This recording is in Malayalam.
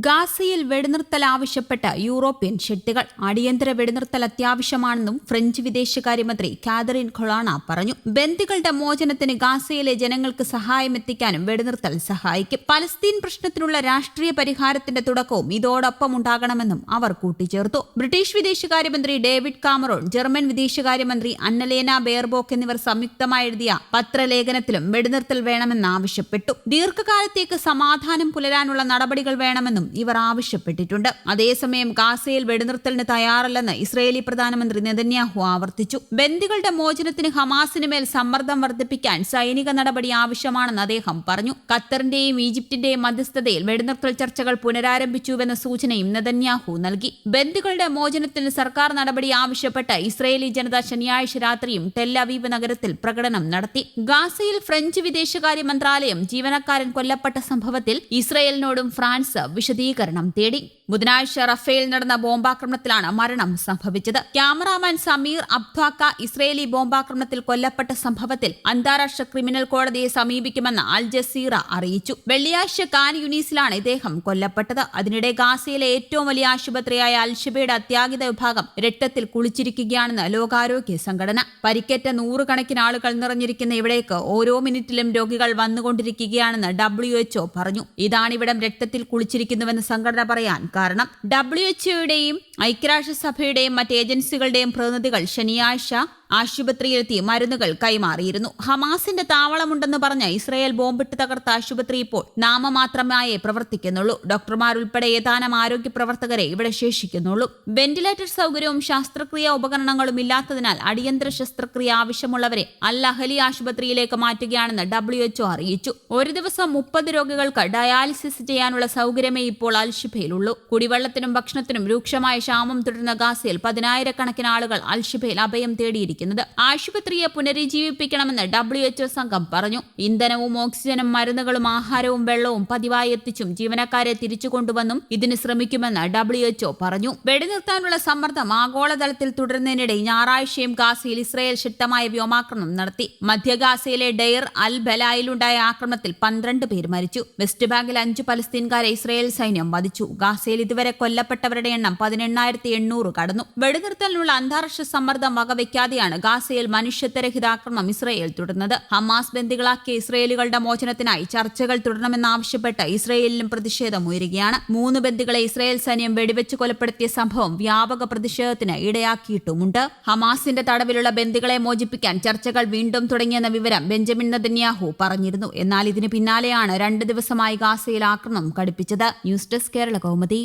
ഗാസയിൽ വെടിനിർത്തൽ ആവശ്യപ്പെട്ട യൂറോപ്യൻ ശക്തികൾ. അടിയന്തര വെടിനിർത്തൽ അത്യാവശ്യമാണെന്നും ഫ്രഞ്ച് വിദേശകാര്യമന്ത്രി കാതറിൻ ഖൊളാണ പറഞ്ഞു. ബന്ദികളുടെ മോചനത്തിന് ഗാസയിലെ ജനങ്ങൾക്ക് സഹായമെത്തിക്കാനും വെടിനിർത്തൽ സഹായിക്കും. പലസ്തീൻ പ്രശ്നത്തിനുള്ള രാഷ്ട്രീയ പരിഹാരത്തിന്റെ തുടക്കവും ഇതോടൊപ്പം ഉണ്ടാകണമെന്നും അവർ കൂട്ടിച്ചേർത്തു. ബ്രിട്ടീഷ് വിദേശകാര്യമന്ത്രി ഡേവിഡ് കാമറോൺ ജർമ്മൻ വിദേശകാര്യമന്ത്രി അന്നലേന ബെയർബോക്ക് എന്നിവർ സംയുക്തമായി എഴുതിയ പത്രലേഖനത്തിലും വെടിനിർത്തൽ വേണമെന്നാവശ്യപ്പെട്ടു ദീർഘകാലത്തേക്ക് സമാധാനം പുലരാനുള്ള നടപടികൾ വേണമെന്നും ഇവർ ആവശ്യപ്പെട്ടിട്ടുണ്ട്. അതേസമയം ഗാസയിൽ വെടിനിർത്തലിന് തയ്യാറല്ലെന്ന് ഇസ്രയേലി പ്രധാനമന്ത്രി നെതന്യാഹു ആവർത്തിച്ചു. ബന്ദികളുടെ മോചനത്തിന് ഹമാസിന് മേൽ സമ്മർദ്ദം വർദ്ധിപ്പിക്കാൻ സൈനിക നടപടി ആവശ്യമാണെന്ന് അദ്ദേഹം പറഞ്ഞു. ഖത്തറിന്റെയും ഈജിപ്തിന്റെയും മധ്യസ്ഥതയിൽ വെടിനിർത്തൽ ചർച്ചകൾ പുനരാരംഭിച്ചുവെന്ന സൂചനയും നെതന്യാഹു നൽകി. ബന്ദികളുടെ മോചനത്തിന് സർക്കാർ നടപടി ആവശ്യപ്പെട്ട് ഇസ്രയേലി ജനത ശനിയാഴ്ച രാത്രിയും ടെല്ലവീവ് നഗരത്തിൽ പ്രകടനം നടത്തി. ഗാസയിൽ ഫ്രഞ്ച് വിദേശകാര്യ മന്ത്രാലയം ജീവനക്കാരൻ കൊല്ലപ്പെട്ട സംഭവത്തിൽ ഇസ്രയേലിനോടും ഫ്രാൻസ് വിശദീകരണം തേടി ബുധനാഴ്ച റഫേൽ നടന്ന ബോംബാക്രമണത്തിലാണ് മരണം സംഭവിച്ചത്. Cameraman Samir Abu Daqqa Israeli ബോംബാക്രമണത്തിൽ കൊല്ലപ്പെട്ട സംഭവത്തിൽ അന്താരാഷ്ട്ര ക്രിമിനൽ കോടതിയെ സമീപിക്കുമെന്ന് അൽ ജസീറ അറിയിച്ചു. വെള്ളിയാഴ്ച കാൻ യുനീസിലാണ് ഇദ്ദേഹം കൊല്ലപ്പെട്ടത്. അതിനിടെ ഗാസയിലെ ഏറ്റവും വലിയ ആശുപത്രിയായ അൽഷബയുടെ അത്യാഹിത വിഭാഗം രക്തത്തിൽ കുളിച്ചിരിക്കുകയാണെന്ന് ലോകാരോഗ്യ സംഘടന. പരിക്കേറ്റ നൂറുകണക്കിന് ആളുകൾ നിറഞ്ഞിരിക്കുന്ന ഇവിടേക്ക് ഓരോ മിനിറ്റിലും രോഗികൾ വന്നുകൊണ്ടിരിക്കുകയാണെന്ന് ഡബ്ല്യു എച്ച്ഒ പറഞ്ഞു. ഇതാണിവിടം രക്തത്തിൽ കുളിച്ചിരിക്കുന്നുവെന്ന് സംഘടന പറയാൻ കാരണം ഡബ്ല്യു എച്ച്ഒയുടെയും ഐക്യരാഷ്ട്രസഭയുടെയും മറ്റ് ഏജൻസികളുടെയും പ്രതിനിധികൾ ശനിയാഴ്ച ആശുപത്രിയിലെത്തി മരുന്നുകൾ കൈമാറിയിരുന്നു. ഹമാസിന്റെ താവളമുണ്ടെന്ന് പറഞ്ഞ ഇസ്രയേൽ ബോംബിട്ട് തകർത്ത ആശുപത്രി ഇപ്പോൾ നാമമാത്രമായേ പ്രവർത്തിക്കുന്നുള്ളൂ. ഡോക്ടർമാരുൾപ്പെടെ ഏതാനും ആരോഗ്യ പ്രവർത്തകരെ ഇവിടെ ശേഷിക്കുന്നുള്ളൂ. വെന്റിലേറ്റർ സൗകര്യവും ശസ്ത്രക്രിയ ഉപകരണങ്ങളും ഇല്ലാത്തതിനാൽ അടിയന്തര ശസ്ത്രക്രിയ ആവശ്യമുള്ളവരെ അൽ അഹലി ആശുപത്രിയിലേക്ക് മാറ്റുകയാണെന്ന് ഡബ്ല്യു എച്ച്ഒ അറിയിച്ചു. ഒരു ദിവസം മുപ്പത് രോഗികൾക്ക് ഡയാലിസിസ് ചെയ്യാനുള്ള സൗകര്യമേ ഇപ്പോൾ അൽഷിഫയിലുള്ളൂ കുടിവെള്ളത്തിനും ഭക്ഷണത്തിനും രൂക്ഷമായ ക്ഷാമം തുടരുന്ന ഗാസയിൽ പതിനായിരക്കണക്കിന് ആളുകൾ അൽഷിഫയിൽ അഭയം തേടിയിരിക്കുന്നത് ആശുപത്രിയെ പുനരുജ്ജീവിപ്പിക്കണമെന്ന് ഡബ്ല്യു എച്ച്ഒ സംഘം പറഞ്ഞു. ഇന്ധനവും ഓക്സിജനും മരുന്നുകളും ആഹാരവും വെള്ളവും പതിവായി എത്തിച്ചും ജീവനക്കാരെ തിരിച്ചു കൊണ്ടുവന്നും ഇതിന് ശ്രമിക്കുമെന്ന് ഡബ്ല്യു എച്ച്ഒ പറഞ്ഞു. വെടിനിർത്താനുള്ള സമ്മർദ്ദം ആഗോളതലത്തിൽ തുടരുന്നതിനിടെ ഞായറാഴ്ചയും ഗാസയിൽ ഇസ്രായേൽ ശക്തമായ വ്യോമാക്രമണം നടത്തി. മധ്യ ഗാസയിലെ ഡെയർ അൽ ബലായിലുണ്ടായ ആക്രമണത്തിൽ പന്ത്രണ്ട് പേർ മരിച്ചു. വെസ്റ്റ് ബാങ്കിൽ അഞ്ച് പലസ്തീൻകാരെ ഇസ്രായേൽ സൈന്യം വധിച്ചു. ഗാസയിൽ ഇതുവരെ കൊല്ലപ്പെട്ടവരുടെ എണ്ണം പതിനെണ്ണായിരത്തി എണ്ണൂറ് കടന്നു. വെടിനിർത്തലിനുള്ള അന്താരാഷ്ട്ര സമ്മർദ്ദം വകവയ്ക്കാതെയാണ് ഗാസയിൽ മനുഷ്യത്വരഹിതാക്രമണം ഇസ്രയേൽ തുടർന്നത് ഹമാസ് ബന്ദികളാക്കിയ ഇസ്രയേലുകളുടെ മോചനത്തിനായി ചർച്ചകൾ തുടരണമെന്നാവശ്യപ്പെട്ട് ഇസ്രയേലിലും പ്രതിഷേധം ഉയരുകയാണ്. മൂന്ന് ബന്ദികളെ ഇസ്രയേൽ സൈന്യം വെടിവെച്ച് കൊലപ്പെടുത്തിയ സംഭവം വ്യാപക പ്രതിഷേധത്തിന് ഇടയാക്കിയിട്ടുമുണ്ട്. ഹമാസിന്റെ തടവിലുള്ള ബന്ദികളെ മോചിപ്പിക്കാൻ ചർച്ചകൾ വീണ്ടും തുടങ്ങിയെന്ന വിവരം ബെഞ്ചമിൻ നദന്യാഹു പറഞ്ഞിരുന്നു. എന്നാൽ ഇതിന് പിന്നാലെയാണ് രണ്ട് ദിവസമായി ഗാസയിൽ ആക്രമണം കടുപ്പിച്ചത് ന്യൂസ് ഡെസ്ക് കേരള കൗമുദി.